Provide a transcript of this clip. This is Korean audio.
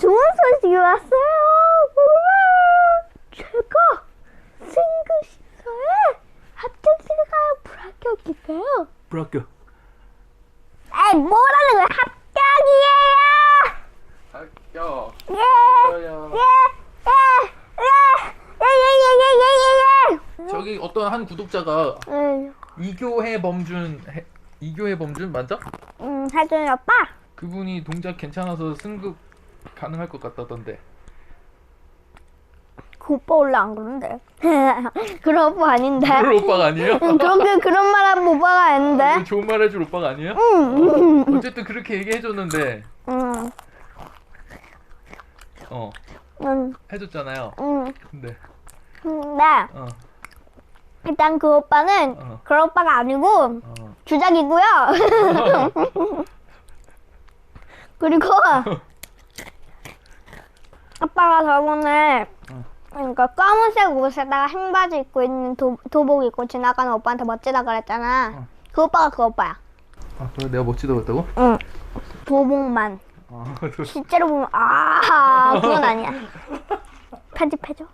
좋은 소식이 왔어요. 우와, 제가 합격시를 가요. 불합격이세요. 불합격. 에이, 뭐라는 거야? 합격이에요. 합격. 예, 좋아요. 예, 예, 예, 예, 예, 예, 예, 예, 저기 어떤 한 구독자가 예. 음, 이교해 범준 해, 이교해 범준 맞아? 음, 하준이 오빠. 그분이 동작 괜찮아서 승급 가능할 것 같다던데. 그 오빠 원래 안 그런데. 그런 오빠 아닌데. 그럴 오빠가 아니에요? 응, 그렇게 그런 말 하는 오빠가 아닌데. 좋은 말 해줄 오빠가 아니에요? 응, 응, 어쨌든 그렇게 얘기해줬는데 응, 어 응, 해줬잖아요. 응. 근데 응, 네. 어 일단 그 오빠는 어. 그런 오빠가 아니고 어. 주작이고요. 그리고 아빠가 저번에 어. 그러니까 검은색 옷에다가 흰 바지 입고 있는 도, 도복 입고 지나가는 오빠한테 멋지다 그랬잖아. 어. 그 오빠가 그 오빠야. 아 그래 내가 멋지다고 했다고? 응. 도복만. 아 실제로 보면 아 그건 아니야. 편집해줘.